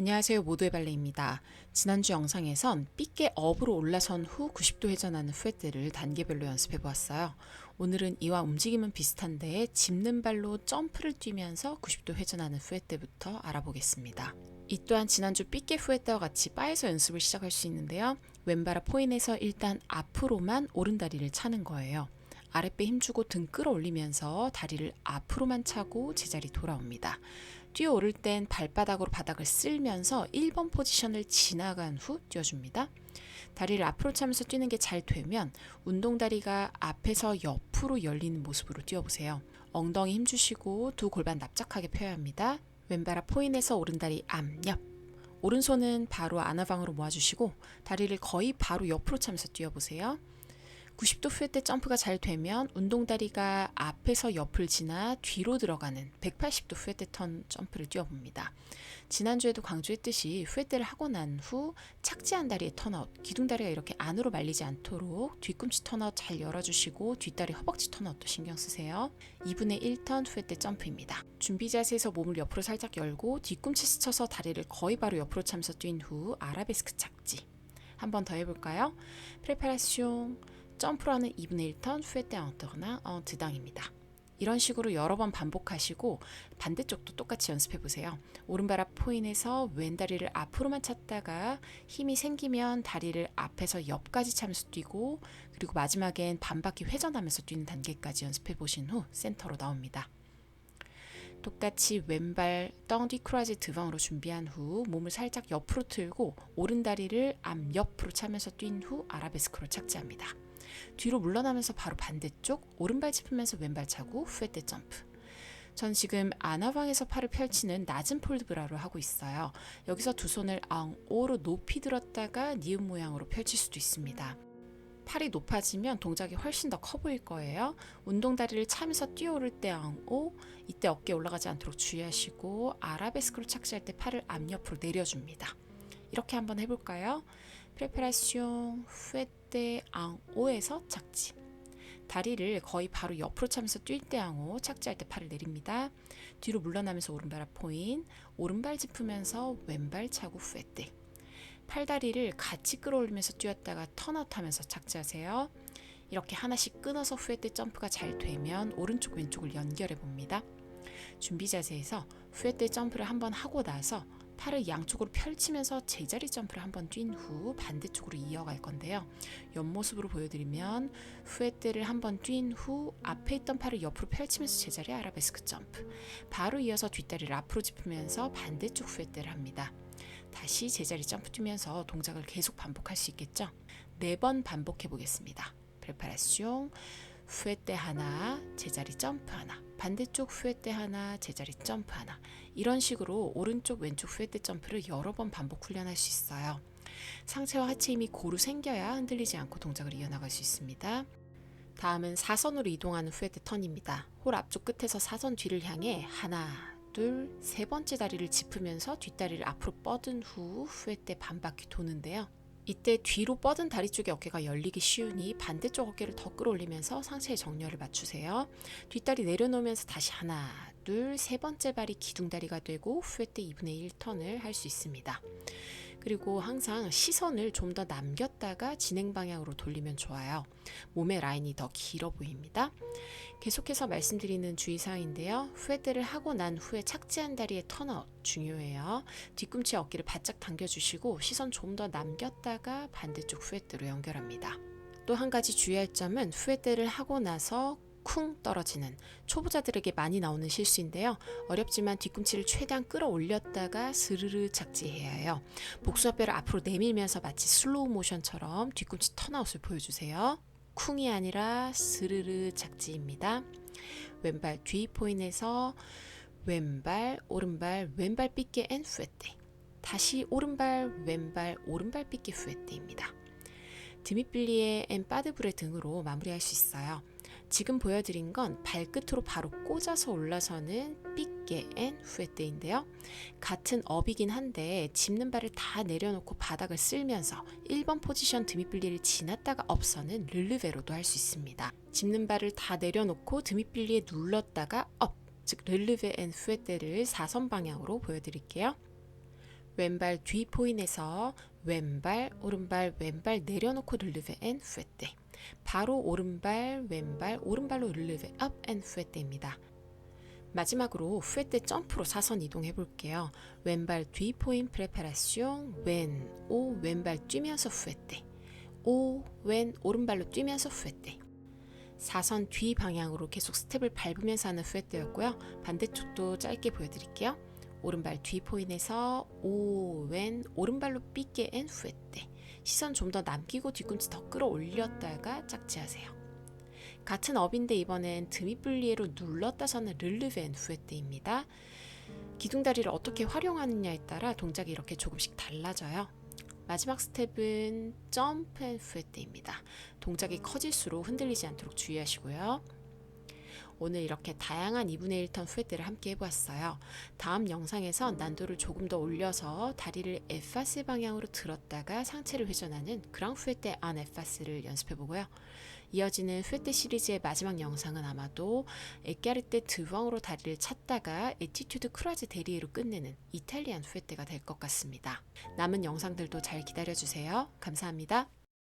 안녕하세요 모두의 발레입니다. 지난주 영상에선 삐게 업으로 올라선 후 90도 회전하는 후에떼를 단계별로 연습해 보았어요. 오늘은 이와 움직임은 비슷한데 짚는 발로 점프를 뛰면서 90도 회전하는 후에떼부터 알아보겠습니다. 이 또한 지난주 삐게 후에떼와 같이 바에서 연습을 시작할 수 있는데요. 왼발 앞 포인에서 일단 앞으로만 오른다리를 차는 거예요. 아랫배 힘주고 등 끌어올리면서 다리를 앞으로만 차고 제자리 돌아옵니다. 뛰어오를 땐 발바닥으로 바닥을 쓸면서 1번 포지션을 지나간 후 뛰어줍니다. 다리를 앞으로 차면서 뛰는 게 잘 되면 운동다리가 앞에서 옆으로 열리는 모습으로 뛰어보세요. 엉덩이 힘주시고 두 골반 납작하게 펴야 합니다. 왼발 앞 포인에서 오른다리 앞옆 오른손은 바로 아나방으로 모아주시고 다리를 거의 바로 옆으로 차면서 뛰어보세요. 90도 후에때 점프가 잘 되면 운동다리가 앞에서 옆을 지나 뒤로 들어가는 180도 후에때 턴 점프를 뛰어봅니다. 지난주에도 강조했듯이 후에때를 하고 난 후 착지한 다리의 턴아웃, 기둥다리가 이렇게 안으로 말리지 않도록 뒤꿈치 턴아웃 잘 열어주시고 뒷다리 허벅지 턴아웃도 신경 쓰세요. 2분의 1턴 후에때 점프입니다. 준비 자세에서 몸을 옆으로 살짝 열고 뒤꿈치 스쳐서 다리를 거의 바로 옆으로 차면서 뛴 후 아라베스크 착지. 한 번 더 해볼까요? 프레파라시옹 점프로 하는 2분의 1턴 후에떼 엉터나 어 드당입니다. 이런 식으로 여러 번 반복하시고 반대쪽도 똑같이 연습해 보세요. 오른발 앞 포인에서 왼 다리를 앞으로만 찼다가 힘이 생기면 다리를 앞에서 옆까지 차면서 뛰고 그리고 마지막엔 반바퀴 회전하면서 뛰는 단계까지 연습해 보신 후 센터로 나옵니다. 똑같이 왼발 떵디 크루아제 드방으로 준비한 후 몸을 살짝 옆으로 틀고 오른 다리를 앞 옆으로 차면서 뛴 후 아라베스크로 착지합니다. 뒤로 물러나면서 바로 반대쪽 오른발 짚으면서 왼발 차고 후에떼 점프. 전 지금 아나방에서 팔을 펼치는 낮은 폴드 브라로 하고 있어요. 여기서 두 손을 앙 오로 높이 들었다가 니은 모양으로 펼칠 수도 있습니다. 팔이 높아지면 동작이 훨씬 더 커 보일 거예요. 운동 다리를 차면서 뛰어오를 때 앙 오, 이때 어깨 올라가지 않도록 주의하시고 아라베스크로 착지할 때 팔을 앞옆으로 내려줍니다. 이렇게 한번 해볼까요? 프레페라시옹 후에떼 앙오에서 착지. 다리를 거의 바로 옆으로 차면서 뛸 때 앙오, 착지할 때 팔을 내립니다. 뒤로 물러나면서 오른발 앞 포인, 오른발 짚으면서 왼발 차고 후에떼. 팔다리를 같이 끌어올리면서 뛰었다가 턴아웃 하면서 착지하세요. 이렇게 하나씩 끊어서 후에떼 점프가 잘 되면 오른쪽 왼쪽을 연결해 봅니다. 준비 자세에서 후에떼 점프를 한번 하고 나서 팔을 양쪽으로 펼치면서 제자리 점프를 한번 뛴 후 반대쪽으로 이어갈 건데요. 옆모습으로 보여드리면 후에떼를 한번 뛴 후 앞에 있던 팔을 옆으로 펼치면서 제자리 아라베스크 점프 바로 이어서 뒷다리를 앞으로 짚으면서 반대쪽 후에떼를 합니다. 다시 제자리 점프 뛰면서 동작을 계속 반복할 수 있겠죠? 네 번 반복해 보겠습니다. 프레파라시옹 후에떼 하나, 제자리 점프 하나, 반대쪽 후에떼 하나, 제자리 점프 하나. 이런 식으로 오른쪽 왼쪽 후에떼 점프를 여러 번 반복 훈련할 수 있어요. 상체와 하체 힘이 고루 생겨야 흔들리지 않고 동작을 이어나갈 수 있습니다. 다음은 사선으로 이동하는 후에떼 턴입니다. 홀 앞쪽 끝에서 사선 뒤를 향해 하나, 둘, 세 번째 다리를 짚으면서 뒷다리를 앞으로 뻗은 후 후에떼 반바퀴 도는데요. 이때 뒤로 뻗은 다리 쪽의 어깨가 열리기 쉬우니 반대쪽 어깨를 더 끌어올리면서 상체의 정렬을 맞추세요. 뒷다리 내려놓으면서 다시 하나, 둘, 세 번째 발이 기둥다리가 되고 후에 때 2분의 1 턴을 할 수 있습니다. 그리고 항상 시선을 좀 더 남겼다가 진행 방향으로 돌리면 좋아요. 몸의 라인이 더 길어 보입니다. 계속해서 말씀드리는 주의사항인데요. 후에때를 하고 난 후에 착지한 다리의 턴아웃 중요해요. 뒤꿈치 어깨를 바짝 당겨주시고 시선 좀 더 남겼다가 반대쪽 후에때로 연결합니다. 또 한 가지 주의할 점은 후에때를 하고 나서 쿵 떨어지는 초보자들에게 많이 나오는 실수인데요. 어렵지만 뒤꿈치를 최대한 끌어올렸다가 스르르 착지해야 해요. 복숭아뼈를 앞으로 내밀면서 마치 슬로우 모션처럼 뒤꿈치 턴아웃을 보여주세요. 쿵이 아니라 스르르 착지입니다. 왼발 뒤 포인에서 왼발, 오른발, 왼발 삐게 앤 후에떼. 다시 오른발, 왼발, 오른발 삐게 후에떼입니다. 드미빌리의 앤 빠드불의 등으로 마무리할 수 있어요. 지금 보여드린 건 발끝으로 바로 꽂아서 올라서는 삐게 앤 후에떼인데요. 같은 업이긴 한데 짚는 발을 다 내려놓고 바닥을 쓸면서 1번 포지션 드미빌리를 지났다가 업서는 르르베로도 할 수 있습니다. 짚는 발을 다 내려놓고 드미빌리에 눌렀다가 업, 즉 르르베 앤 후에떼를 4선 방향으로 보여드릴게요. 왼발 뒤 포인에서 왼발, 오른발, 왼발 내려놓고 르르베 앤 후에떼. 바로 오른발, 왼발, 오른발로 르르베 업앤 후에떼입니다. 마지막으로 후에떼 점프로 사선 이동해 볼게요. 왼발 뒤 포인 프레파라시옹, 왼, 오, 왼발 뛰면서 후에떼. 오, 왼, 오른발로 뛰면서 후에떼. 사선 뒤 방향으로 계속 스텝을 밟으면서 하는 후에떼였고요. 반대쪽도 짧게 보여드릴게요. 오른발 뒤 포인에서 오, 왼, 오른발로 삐게 앤 후에떼. 시선 좀 더 남기고 뒤꿈치 더 끌어올렸다가 짝지하세요. 같은 업인데 이번엔 드미블리에로 눌렀다서는 르르벤 후에떼입니다. 기둥다리를 어떻게 활용하느냐에 따라 동작이 이렇게 조금씩 달라져요. 마지막 스텝은 점프 앤 후에떼입니다. 동작이 커질수록 흔들리지 않도록 주의하시고요. 오늘 이렇게 다양한 2분의 1턴 후에떼를 함께 해보았어요. 다음 영상에선 난도를 조금 더 올려서 다리를 에파스 방향으로 들었다가 상체를 회전하는 그랑 후에떼 안 에파스를 연습해보고요. 이어지는 후에떼 시리즈의 마지막 영상은 아마도 에까르떼 드왕으로 다리를 찼다가 에티튜드 크라즈 데리에로 끝내는 이탈리안 후에떼가 될 것 같습니다. 남은 영상들도 잘 기다려주세요. 감사합니다.